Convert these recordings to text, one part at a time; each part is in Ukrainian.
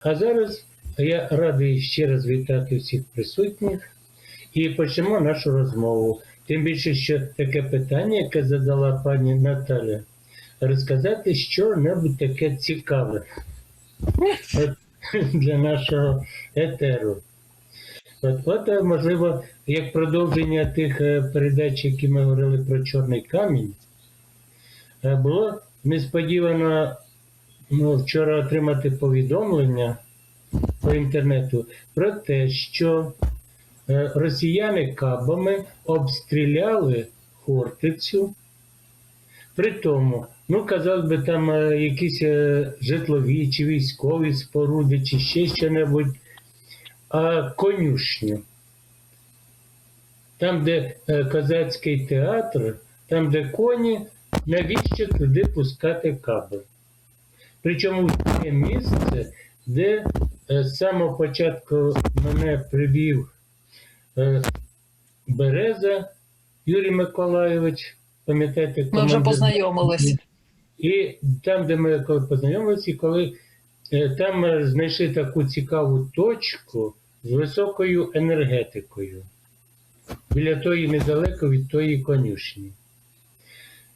А зараз я радий ще раз вітати всіх присутніх і почнемо нашу розмову. Тим більше, що таке питання, яке задала пані Наталя, розказати що-небудь таке цікаве От, для нашого етеру. От, от, е, можливо, як продовження тих е, передач, які ми говорили про чорний камінь, е, було несподівано ну, вчора отримати повідомлення по інтернету про те, що е, росіяни кабами обстріляли Хортицю. При тому, ну, казав би, там е, якісь е, житлові чи військові споруди, чи ще що-небудь, а конюшню. Там, де козацький театр, там, де коні, навіщо туди пускати каби? Причому в те місце, де е, з самого початку мене привів е, Береза Юрій Миколайович, пам'ятаєте, Ми вже познайомились. І там, де ми коли познайомилися, і коли е, там ми знайшли таку цікаву точку з високою енергетикою. Біля тої недалеко від тої конюшні.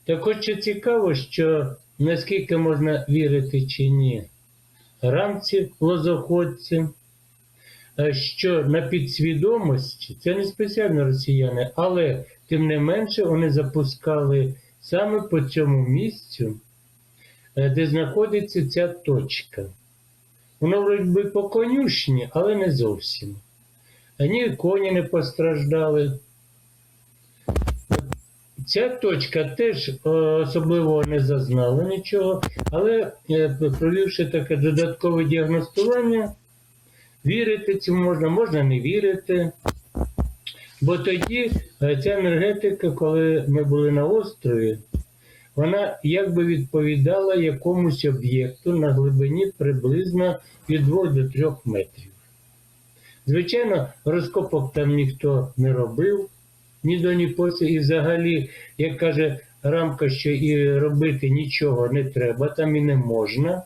Так от ще цікаво, що наскільки можна вірити чи ні, рамці лозоходці, що на підсвідомості, це не спеціально росіяни, але тим не менше вони запускали саме по цьому місцю, е, де знаходиться ця точка. Воно вроді по конюшні, але не зовсім. Ні коні не постраждали. Ця точка теж е, особливо не зазнала нічого, але е, провівши таке додаткове діагностування, вірити цьому можна, можна не вірити. Бо тоді е, ця енергетика, коли ми були на острові, вона якби відповідала якомусь об'єкту на глибині приблизно від 2 до 3 метрів. Звичайно, розкопок там ніхто не робив, ні до ні після, і взагалі, як каже рамка, що і робити нічого не треба, там і не можна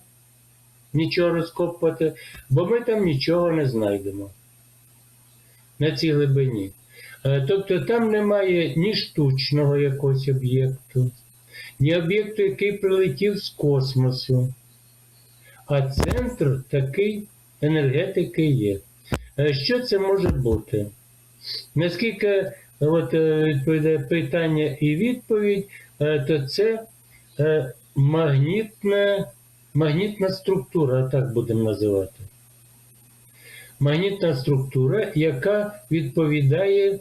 нічого розкопувати, бо ми там нічого не знайдемо на цій глибині. Е, Тобто там немає ні штучного якогось об'єкту, ні об'єкту, який прилетів з космосу. А центр такий енергетики є. Е, Що це може бути? Наскільки от, е, відповідає питання і відповідь, е, то це е, магнітна, магнітна структура, так будемо називати. Магнітна структура, яка відповідає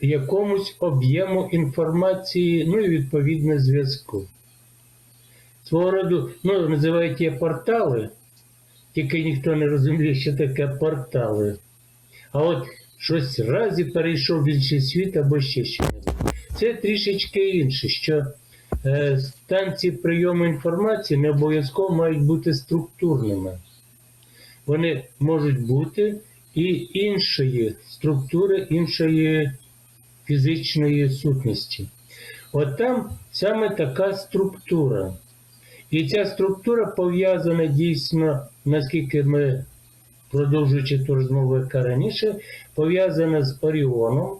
якомусь об'єму інформації, ну і відповідно зв'язку. Свого роду, ну, називають її портали, тільки ніхто не розуміє, що таке портали. А от щось разі перейшов в інший світ або ще щось. Це трішечки інше, що е, станції прийому інформації не обов'язково мають бути структурними. Вони можуть бути і іншої структури, іншої фізичної сутності. От там саме така структура. І ця структура пов'язана дійсно, наскільки ми, продовжуючи ту розмову, яка раніше, пов'язана з Оріоном.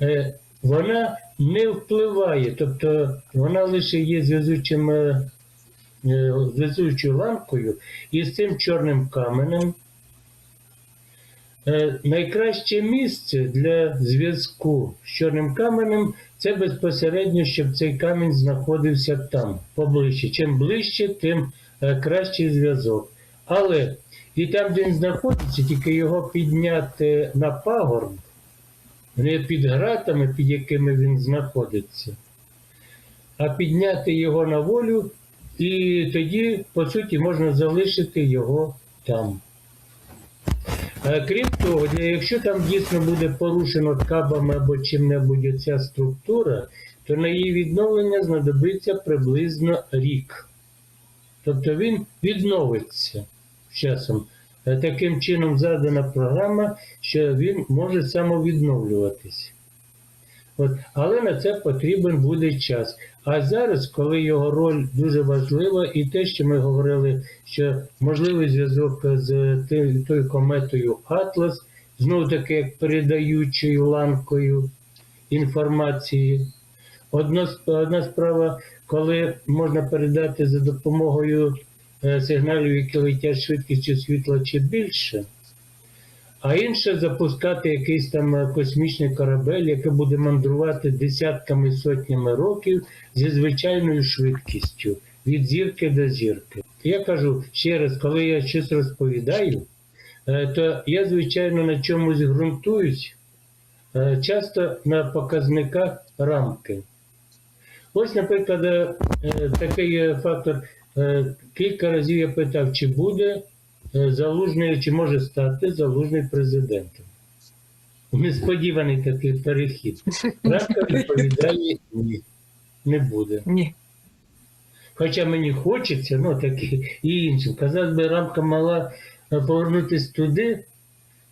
Е, Вона не впливає, тобто вона лише є зв'язучим, е, е, зв'язуючою ланкою і з цим чорним каменем. Найкраще місце для зв'язку з чорним каменем це безпосередньо, щоб цей камінь знаходився там, поближче. Чим ближче, тим кращий зв'язок. Але і там, де він знаходиться, тільки його підняти на пагорб, не під гратами, під якими він знаходиться, а підняти його на волю, і тоді, по суті, можна залишити його там. Е, Крім того, якщо там дійсно буде порушено кабами або чим-небудь ця структура, то на її відновлення знадобиться приблизно рік. Тобто він відновиться часом. Е, Таким чином задана програма, що він може самовідновлюватись. От, але на це потрібен буде час. А зараз, коли його роль дуже важлива, і те, що ми говорили, що можливий зв'язок з тою кометою Атлас, знову таки як передаючою ланкою інформації. Одна, справа, коли можна передати за допомогою сигналів, які летять швидкістю світла чи більше. А інше запускати якийсь там е, космічний корабель, який буде мандрувати десятками сотнями років зі звичайною швидкістю від зірки до зірки. Я кажу ще раз, коли я щось розповідаю, е, то я звичайно на чомусь ґрунтуюсь, е, часто на показниках рамки. Ось, наприклад, е, е, такий е, фактор. Е, Кілька разів я питав, чи буде е, залужний, чи може стати залужний президентом. Несподіваний такий перехід. Рамка відповідає ні, не буде. Ні. Хоча мені хочеться, ну так і іншим. Казав би, рамка мала е, повернутися туди,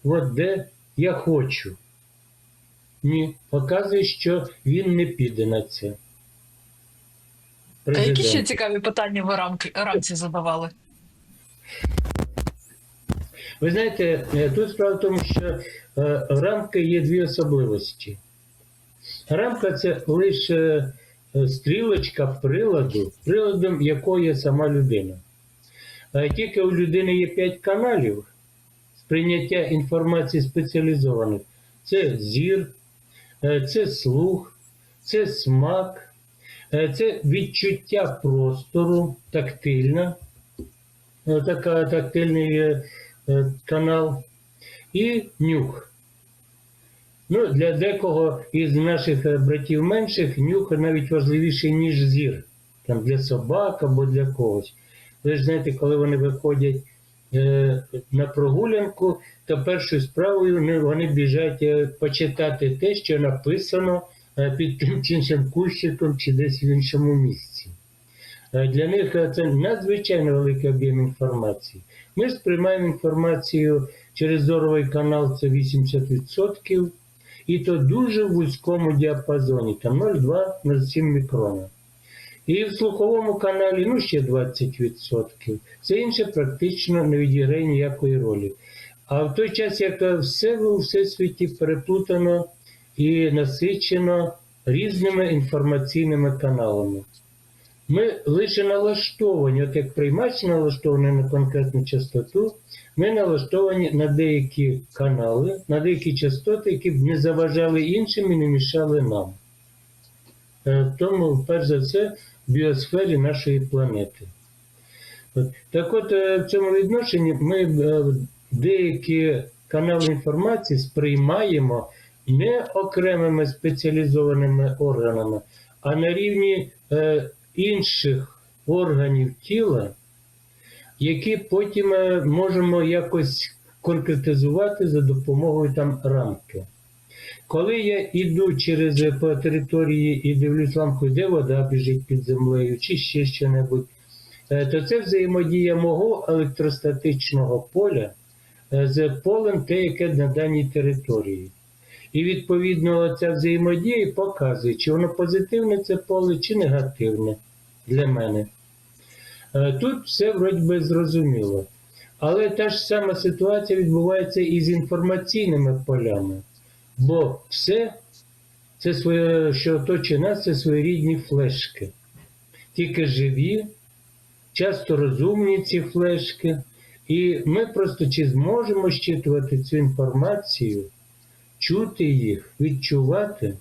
от де я хочу. Ні, показує, що він не піде на це. А які ще цікаві питання ви рамки, рамці задавали? Ви знаєте, тут справа в тому, що е, рамки є дві особливості. Рамка це лише е, стрілочка приладу, приладом якої є сама людина. Тільки у людини є 5 каналів сприйняття інформації спеціалізованих. Це зір, е, це слух, це смак, це відчуття простору, тактильна, е, така тактильний е, е, канал, і нюх. Ну, для декого із наших е, братів менших нюх навіть важливіший, ніж зір. Там для собак або для когось. Ви ж знаєте, коли вони виходять е, на прогулянку, то першою справою вони, біжать е, почитати те, що написано е, під тим чи іншим кущиком чи десь в іншому місці. Е, Для них е, це надзвичайно великий об'єм інформації. Ми сприймаємо інформацію через зоровий канал, це 80%, і то дуже в вузькому діапазоні, там 0,2-0,7 мікрона. І в слуховому каналі ну, ще 20%. Це інше практично не відіграє ніякої ролі. А в той час, як все у всесвіті переплутано і насичено різними інформаційними каналами. Ми лише налаштовані, от як приймач налаштований на конкретну частоту, ми налаштовані на деякі канали, на деякі частоти, які б не заважали іншим і не мішали нам. Е, Тому, перш за все, в біосфері нашої планети. Так от, е, в цьому відношенні ми е, деякі канали інформації сприймаємо не окремими спеціалізованими органами, а на рівні е, інших органів тіла, які потім е, можемо якось конкретизувати за допомогою там рамки. Коли я йду через е, по території і дивлюсь лампою, де вода біжить під землею, чи ще що-небудь, е, то це взаємодія мого електростатичного поля е, з полем те, яке на даній території. І відповідно ця взаємодія показує, чи воно позитивне це поле, чи негативне для мене. Е, Тут все вроді би зрозуміло. Але та ж сама ситуація відбувається і з інформаційними полями. Бо все, це своє, що оточує нас, це своєрідні флешки. Тільки живі, часто розумні ці флешки. І ми просто чи зможемо щитувати цю інформацію, чути їх, відчувати.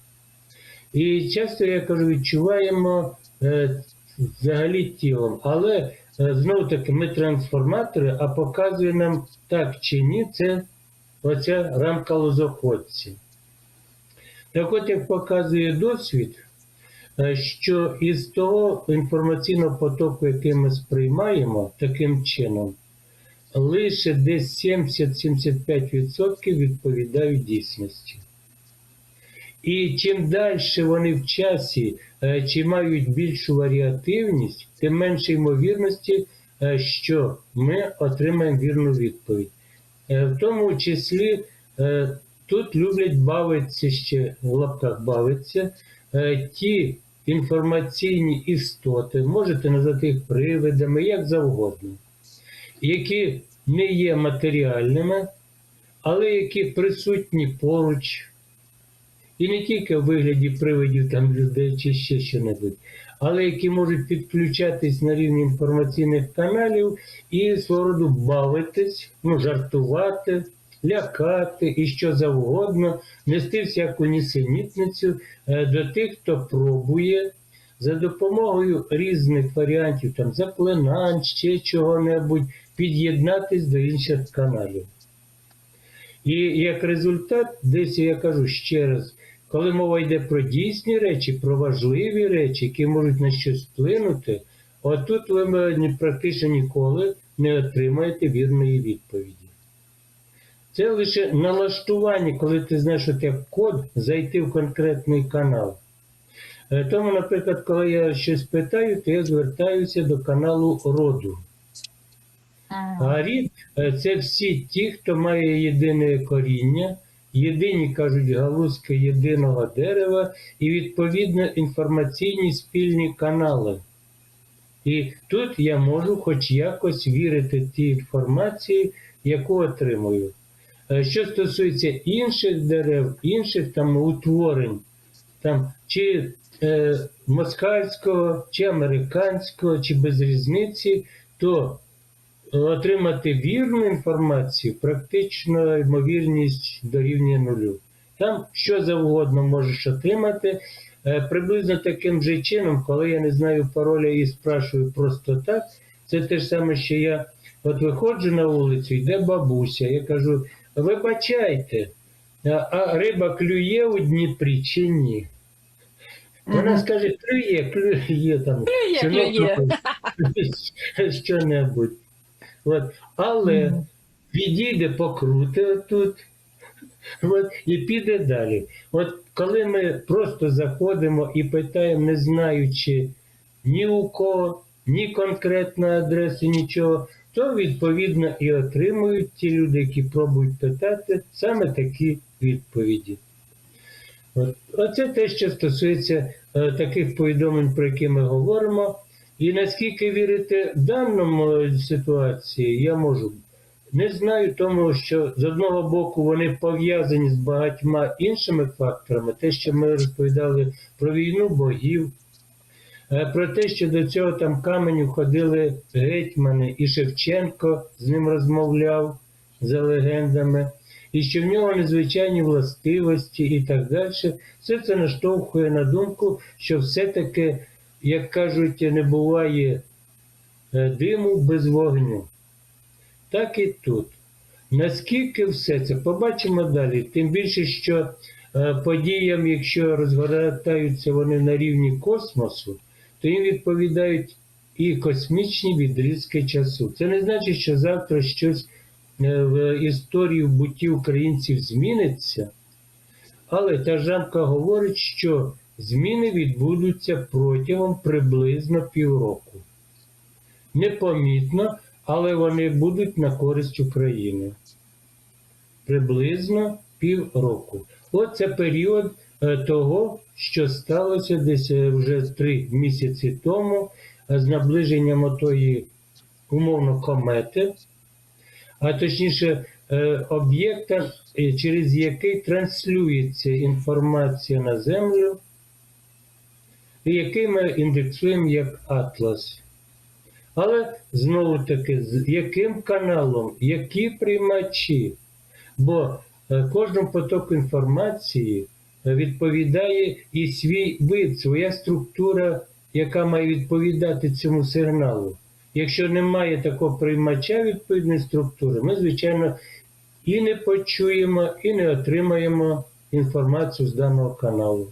І часто я кажу, відчуваємо е, взагалі тілом. Але е, знову таки ми трансформатори, а показує нам так чи ні, це оця рамка лозоходці. Так от, як показує досвід, е, що із того інформаційного потоку, який ми сприймаємо таким чином, лише десь 70-75% відповідають дійсності. І чим далі вони в часі е, чи мають більшу варіативність, тим менше ймовірності, е, що ми отримаємо вірну відповідь. Е, В тому числі тут люблять бавитися ще в лапках бавитися ті інформаційні істоти, можете назвати їх привидами, як завгодно, які не є матеріальними, але які присутні поруч. І не тільки в вигляді привидів там людей чи ще що-небудь, але які можуть підключатись на рівні інформаційних каналів і свого роду бавитись, ну, жартувати, лякати і що завгодно, нести всяку нісенітницю е, до тих, хто пробує за допомогою різних варіантів там заклинань, ще чого-небудь, під'єднатись до інших каналів. І як результат, десь я кажу ще раз, коли мова йде про дійсні речі, про важливі речі, які можуть на щось вплинути, отут ви практично ніколи не отримаєте вірної відповіді. Це лише налаштування, коли ти знаєш, що тебе код зайти в конкретний канал. Е, Тому, наприклад, коли я щось питаю, то я звертаюся до каналу роду. А рід е, це всі ті, хто має єдине коріння, єдині кажуть галузки єдиного дерева і відповідно інформаційні спільні канали. І тут я можу хоч якось вірити тій інформації, яку отримую. Е, Що стосується інших дерев, інших там утворень, там чи е, москальського, чи американського, чи без різниці, то отримати вірну інформацію практично ймовірність дорівнює нулю. Там що завгодно можеш отримати. Е, Приблизно таким же чином, коли я не знаю пароля і спрашую просто так, це те ж саме, що я от виходжу на вулицю, йде бабуся, я кажу, вибачайте, а- риба клює у Дніпрі чи ні? Вона скаже, клює, клює там. Клює, клює. Що-небудь. От. Але відійде покрути тут от, і піде далі. От коли ми просто заходимо і питаємо, не знаючи ні у кого, ні конкретної адреси, нічого, то відповідно і отримують ті люди, які пробують питати, саме такі відповіді. От. Оце те, що стосується е, таких повідомлень, про які ми говоримо. І наскільки вірити даному е, ситуації, я можу. Не знаю, тому що з одного боку вони пов'язані з багатьма іншими факторами, те, що ми розповідали про війну богів, е, про те, що до цього там каменю ходили гетьмани, і Шевченко з ним розмовляв за легендами, і що в нього незвичайні властивості і так далі. Все це наштовхує на думку, що все-таки, як кажуть, не буває е, диму без вогню. Так і тут. Наскільки все це побачимо далі, тим більше, що е, подіям, якщо розгортаються вони на рівні космосу, то їм відповідають і космічні відрізки часу. Це не значить, що завтра щось е, в історії в бутті українців зміниться, але та жамка говорить, що зміни відбудуться протягом приблизно півроку. Непомітно, але вони будуть на користь України. Приблизно півроку. Оце період е, того, що сталося десь е, вже три місяці тому е, з наближенням отої умовно комети, а точніше об'єкта, через який транслюється інформація на Землю, і який ми індексуємо як Атлас. Але знову таки, з яким каналом, які приймачі? Бо е, кожному потоку інформації е, відповідає і свій вид, своя структура, яка має відповідати цьому сигналу. Якщо немає такого приймача відповідної структури, ми, звичайно, і не почуємо, і не отримаємо інформацію з даного каналу.